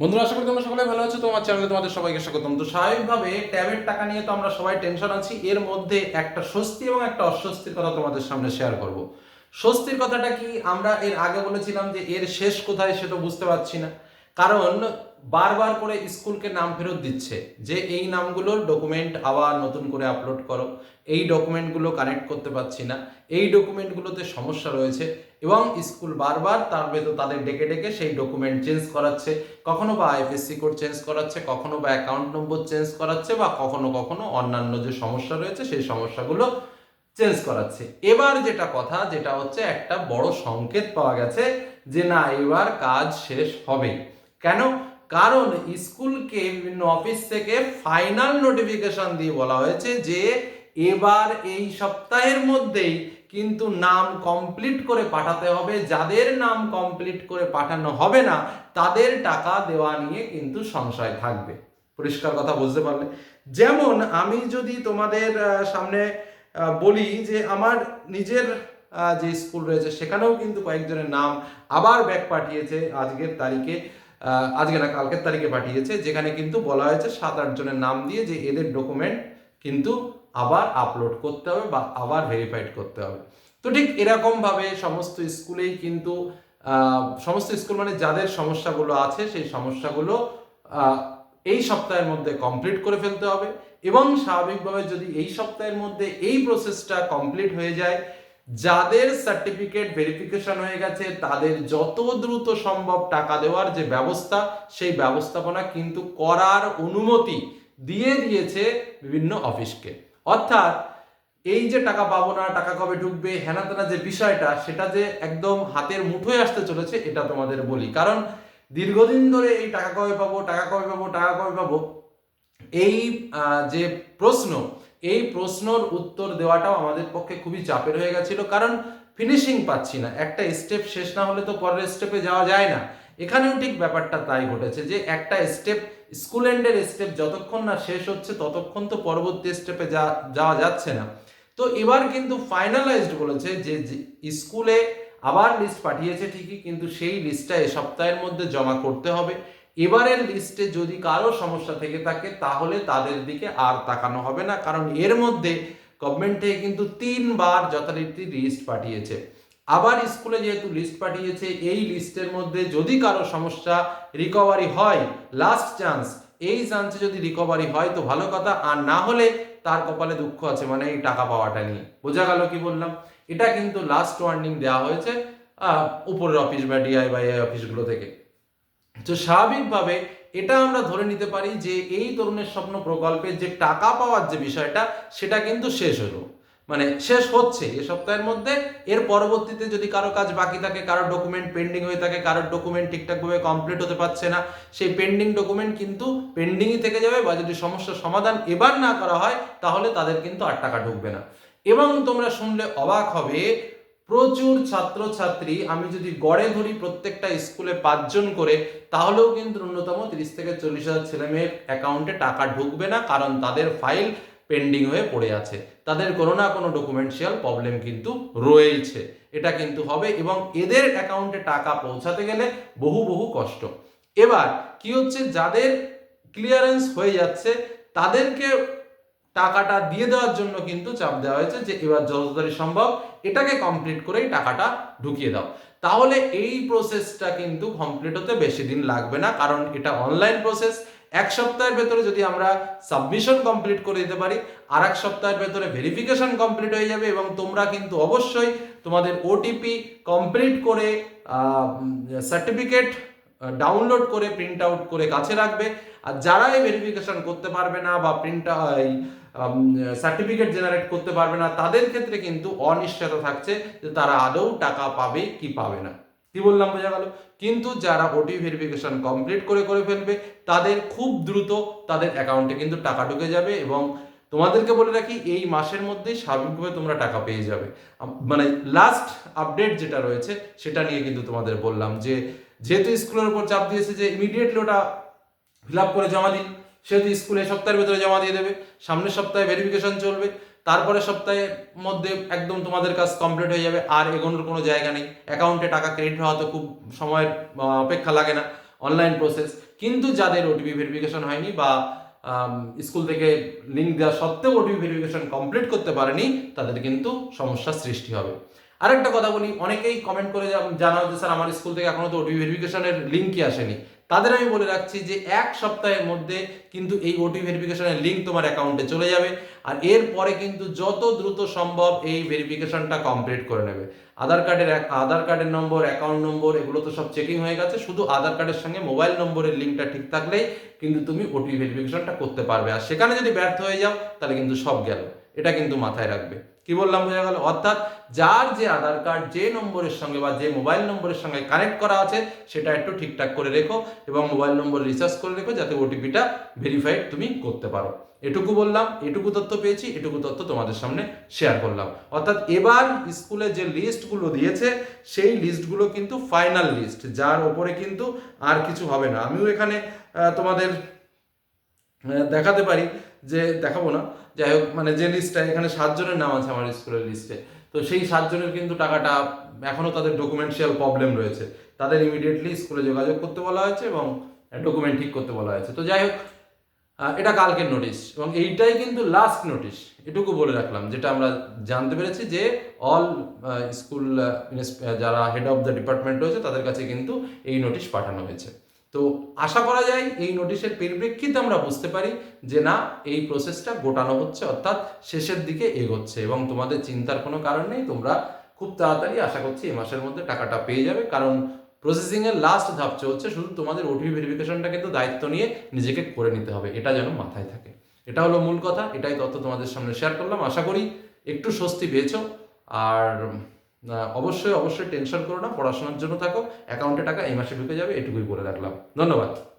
বন্ধুরা, আশা করি তোমরা সকলে ভালো আছো। তোমার চ্যানেলে তোমাদের সবাইকে স্বাগতম। তো স্বাভাবিকভাবে ট্যাবের টাকা নিয়ে তো আমরা সবাই টেনশন আছি। এর মধ্যে একটা স্বস্তি এবং একটা অস্বস্তির কথা তোমাদের সামনে শেয়ার করব। স্বস্তির কথাটা কি? আমরা এর আগে বলেছিলাম যে এর শেষ কোথায় সেটা বুঝতে পারছি না। কারণ বারবার করে স্কুলকে নাম ফেরত দিচ্ছে যে এই নামগুলোর ডকুমেন্ট আবার নতুন করে আপলোড করো। এই ডকুমেন্টগুলো কানেক্ট করতে পারছি না। এই ডকুমেন্টগুলোতে সমস্যা রয়েছে। এবং স্কুল বারবার তার ভেতর তাদের ডেকে ডেকে সেই ডকুমেন্ট চেঞ্জ করাচ্ছে। কখনো বা আইএফএসসি কোড চেঞ্জ করাচ্ছে, কখনো বা অ্যাকাউন্ট নম্বর চেঞ্জ করাচ্ছে বা কখনো কখনো অন্যান্য যে সমস্যা রয়েছে সেই সমস্যাগুলো চেঞ্জ করাচ্ছে। এবার যেটা কথা, যেটা হচ্ছে একটা বড় সংকেত পাওয়া গেছে যে না, এবার কাজ শেষ হবে। কেন? কারণ স্কুলকে বিভিন্ন অফিস থেকে ফাইনাল নোটিফিকেশন দিয়ে বলা হয়েছে যে এবার এই সপ্তাহের মধ্যেই কিন্তু নাম কমপ্লিট করে পাঠাতে হবে। যাদের নাম কমপ্লিট করে পাঠানো হবে না, তাদের টাকা দেওয়া নিয়ে কিন্তু সংশয় থাকবে। পরিষ্কার কথা বুঝতে পারলে। যেমন আমি যদি তোমাদের সামনে বলি যে আমার নিজের যে স্কুল রয়েছে, সেখানেও কিন্তু কয়েকজনের নাম আবার ব্যাক পাঠিয়েছে আজকের তারিখে আজকে না, কালকের তারিখে পাঠিয়েছে, যেখানে কিন্তু বলা হয়েছে সাত আট জনের নাম দিয়ে যে এদের ডকুমেন্ট কিন্তু আবার আপলোড করতে হবে বা আবার ভেরিফাইড করতে হবে। তো ঠিক এরকমভাবে সমস্ত স্কুলেই কিন্তু সমস্ত স্কুল মানে যাদের সমস্যাগুলো আছে সেই সমস্যাগুলো এই সপ্তাহের মধ্যে কমপ্লিট করে ফেলতে হবে এবং স্বাভাবিকভাবে যদি এই সপ্তাহের মধ্যে এই প্রসেসটা কমপ্লিট হয়ে যায়, যাদের সার্টিফিকেট ভেরিফিকেশন হয়ে গেছে, তাদের যত দ্রুত সম্ভব টাকা দেওয়ার যে ব্যবস্থা, সেই ব্যবস্থাপনা কিন্তু করার অনুমতি দিয়ে দিয়েছে বিভিন্ন অফিসকে। অর্থাৎ এই যে টাকা পাবো না, টাকা কবে ঢুকবে, হেনা তেনা যে বিষয়টা, সেটা যে একদম হাতের মুঠোয় আসতে চলেছে, এটা তোমাদের বলি। কারণ দীর্ঘদিন ধরে এই টাকা কবে পাবো, টাকা কবে পাবো, টাকা কবে পাবো, এই যে প্রশ্ন, এই প্রশ্নর উত্তর দেওয়াটাও আমাদের পক্ষে খুবই চাপের হয়ে গেছিল। কারণ ফিনিশিং পাচ্ছি না। একটা স্টেপ শেষ না হলে তো পরের স্টেপে যাওয়া যায় না। এখানেও ঠিক ব্যাপারটা তাই ঘটেছে যে একটা স্টেপ স্কুল এন্ডের স্টেপ যতক্ষণ না শেষ হচ্ছে, ততক্ষণ তো পরবর্তী স্টেপে যাওয়া যাচ্ছে না। তো এবার কিন্তু ফাইনালাইজড বলেছে যে স্কুলে আবার লিস্ট পাঠিয়েছে ঠিকই, কিন্তু সেই লিস্টটা এ সপ্তাহের মধ্যে জমা করতে হবে। এবারের লিস্টে যদি কারও সমস্যা থেকে থাকে, তাহলে তাদের দিকে আর তাকানো হবে না। কারণ এর মধ্যে গভর্নমেন্ট থেকে কিন্তু তিনবার যথারীতি লিস্ট পাঠিয়েছে। আবার স্কুলে যেহেতু লিস্ট পাঠিয়েছে, এই লিস্টের মধ্যে যদি কারও সমস্যা রিকভারি হয় লাস্ট চান্স এই চান্সে যদি রিকভারি হয়, তো ভালো কথা। আর না হলে তার কপালে দুঃখ আছে মানে এই টাকা পাওয়াটা নিয়ে। বোঝা গেল কি বললাম? এটা কিন্তু লাস্ট ওয়ার্নিং দেওয়া হয়েছে উপরের অফিস বা ডিআই বা এই অফিসগুলো থেকে। তো স্বাভাবিকভাবে এটা আমরা ধরে নিতে পারি যে, এই তরুণের স্বপ্ন প্রকল্পের যে টাকা পাওয়ার যে বিষয়টা, সেটা কিন্তু শেষ হলো। মানে শেষ হচ্ছে এ সপ্তাহের মধ্যে। এর পরবর্তীতে যদি কারও কাজ বাকি থাকে, কারও ডকুমেন্ট পেন্ডিং হয়ে থাকে কারোর ডকুমেন্ট ঠিকঠাকভাবে কমপ্লিট হতে পারছে না, সেই পেন্ডিং ডকুমেন্ট কিন্তু পেন্ডিংই থেকে যাবে বা যদি সমস্যার সমাধান এবার না করা হয়, তাহলে তাদের কিন্তু আর টাকা ঢুকবে না। এবং তোমরা শুনলে অবাক হবে, প্রচুর ছাত্রছাত্রী, আমি যদি গড়ে ধরি প্রত্যেকটা স্কুলে পাঁচজন করে, তাহলেও কিন্তু ন্যূনতম তিরিশ থেকে চল্লিশ হাজার ছেলে মেয়ের অ্যাকাউন্টে টাকা ঢুকবে না, কারণ তাদের ফাইল পেন্ডিং হয়ে পড়ে আছে। তাদের কোনো না কোনো ডকুমেন্টশিয়াল প্রবলেম কিন্তু রয়েছে এটা কিন্তু হবে এবং এদের অ্যাকাউন্টে টাকা পৌঁছাতে গেলে বহু বহু কষ্ট। এবার কি হচ্ছে? যাদের ক্লিয়ারেন্স হয়ে যাচ্ছে, তাদেরকে টাকাটা দিয়ে দেওয়ার জন্য কিন্তু চাপ দেওয়া হয়েছে যে এবার যত তাড়াতাড়ি সম্ভব এটাকে কমপ্লিট করেই টাকাটা ঢুকিয়ে দাও। তাহলে এই প্রসেসটা কিন্তু কমপ্লিট হতে বেশি দিন লাগবে না, কারণ এটা অনলাইন প্রসেস এক সপ্তাহের ভেতরে যদি আমরা সাবমিশন কমপ্লিট করে দিতে পারি আর এক সপ্তাহের ভেতরে ভেরিফিকেশন কমপ্লিট হয়ে যাবে এবং তোমরা কিন্তু অবশ্যই তোমাদের ওটিপি কমপ্লিট করে সার্টিফিকেট ডাউনলোড করে প্রিন্ট আউট করে কাছে রাখবে। আর যারা এই ভেরিফিকেশন করতে পারবে না বা প্রিন্ট সার্টিফিকেট জেনারেট করতে পারবে না, তাদের ক্ষেত্রে কিন্তু অনিশ্চয়তা থাকছে যে তারা আদৌ টাকা পাবে কি পাবে না। কি বললাম, বোঝা গেল? কিন্তু যারা ওটি ভেরিফিকেশন কমপ্লিট করে করে ফেলবে, তাদের খুব দ্রুত তাদের অ্যাকাউন্টে কিন্তু টাকা ঢুকে যাবে এবং তোমাদেরকে বলে রাখি, এই মাসের মধ্যেই স্বাভাবিকভাবে তোমরা টাকা পেয়ে যাবে। মানে লাস্ট আপডেট যেটা রয়েছে, সেটা নিয়ে কিন্তু তোমাদের বললাম যে, যেহেতু স্কুলের উপর চাপ দিয়েছে যে ইমিডিয়েটলি ওটা ফিল আপ করে জমা দিন, সেহেতু স্কুলে সপ্তাহের ভেতরে জমা দিয়ে দেবে, সামনের সপ্তাহে ভেরিফিকেশন চলবে তারপরে সপ্তাহের মধ্যে একদম তোমাদের কাজ কমপ্লিট হয়ে যাবে, আর এগোনোর কোনো জায়গা নেই। অ্যাকাউন্টে টাকা ক্রেডিট হওয়া তো খুব সময়ের অপেক্ষা লাগে না অনলাইন প্রসেস কিন্তু যাদের ওটিপি ভেরিফিকেশন হয়নি বা স্কুল থেকে লিঙ্ক দেওয়া সত্ত্বেও ওটিপি ভেরিফিকেশন কমপ্লিট করতে পারেনি, তাদের কিন্তু সমস্যার সৃষ্টি হবে। আরেকটা কথা বলি, অনেকেই কমেন্ট করে জানা হচ্ছে স্যার, আমার স্কুল থেকে এখনও তো ওটিপি ভেরিফিকেশনের লিঙ্কই আসেনি। তাদের আমি বলে রাখছি যে এক সপ্তাহের মধ্যে কিন্তু এই ওটি ভেরিফিকেশনের লিঙ্ক তোমার অ্যাকাউন্টে চলে যাবে। আর এরপরে কিন্তু যত দ্রুত সম্ভব এই ভেরিফিকেশনটা কমপ্লিট করে নেবে। আধার কার্ডের আধার কার্ডের নম্বর অ্যাকাউন্ট নম্বর এগুলো তো সব চেকিং হয়ে গেছে। শুধু আধার কার্ডের সঙ্গে মোবাইল নম্বরের লিঙ্কটা ঠিক থাকলেই কিন্তু তুমি ওটি ভেরিফিকেশনটা করতে পারবে। আর সেখানে যদি ব্যর্থ হয়ে যাও, তাহলে কিন্তু সব গেল। এটা কিন্তু মাথায় রাখবে। কি বললাম, বোঝা গেল? অর্থাৎ যার যে আধার কার্ড, যে নম্বরের সঙ্গে বা যে মোবাইল নম্বরের সঙ্গে কানেক্ট করা আছে, সেটা একটু ঠিকঠাক করে রেখো এবং মোবাইল নম্বর রিচার্জ করে রেখো যাতে ওটিপিটা ভেরিফাইড তুমি করতে পারো। এটুকু বললাম, এটুকু তথ্য পেয়েছি, এটুকু তথ্য তোমাদের সামনে শেয়ার করলাম। অর্থাৎ এবার স্কুলে যে লিস্টগুলো দিয়েছে, সেই লিস্টগুলো কিন্তু ফাইনাল লিস্ট যার ওপরে কিন্তু আর কিছু হবে না। আমিও এখানে তোমাদের দেখাতে পারি যে দেখাবো না। যাই হোক মানে যে লিস্টটা এখানে সাতজনের নাম আছে আমার স্কুলের লিস্টে তো সেই সাতজনের কিন্তু টাকাটা এখনও তাদের ডকুমেন্টশিয়াল প্রবলেম রয়েছে। তাদের ইমিডিয়েটলি স্কুলে যোগাযোগ করতে বলা হয়েছে এবং ডকুমেন্ট ঠিক করতে বলা হয়েছে। তো যাই হোক এটা কালকের নোটিশ এবং এইটাই কিন্তু লাস্ট নোটিশ এটুকু বলে রাখলাম, যেটা আমরা জানতে পেরেছি যে অল স্কুল যারা হেড অফ দ্য ডিপার্টমেন্ট রয়েছে, তাদের কাছে কিন্তু এই নোটিশ পাঠানো হয়েছে। তো আশা করা যায় এই নোটিশের পরিপ্রেক্ষিতে আমরা বুঝতে পারি যে না, এই প্রসেসটা গোটানো হচ্ছে, অর্থাৎ শেষের দিকে এগোচ্ছে এবং তোমাদের চিন্তার কোনো কারণ নেই, তোমরা খুব তাড়াতাড়ি আশা করছি এই মাসের মধ্যে টাকাটা পেয়ে যাবে, কারণ প্রসেসিং এর লাস্ট ধাপ চলছে, শুধু তোমাদের ওটিপি ভেরিফিকেশনটা কিন্তু দায়িত্ব নিয়ে নিজেকে করে নিতে হবে, এটা যেন মাথায় থাকে। এটা হলো মূল কথা, এটাই তথ্য তোমাদের সামনে শেয়ার করলাম, আশা করি একটু স্বস্তি পেয়েছ, আর অবশ্যই অবশ্যই টেনশন করো না, পড়াশোনার জন্য থাকো অ্যাকাউন্টে টাকা, এই মাসে ঢুকে যাবে, এটুকুই বলে রাখলাম। ধন্যবাদ।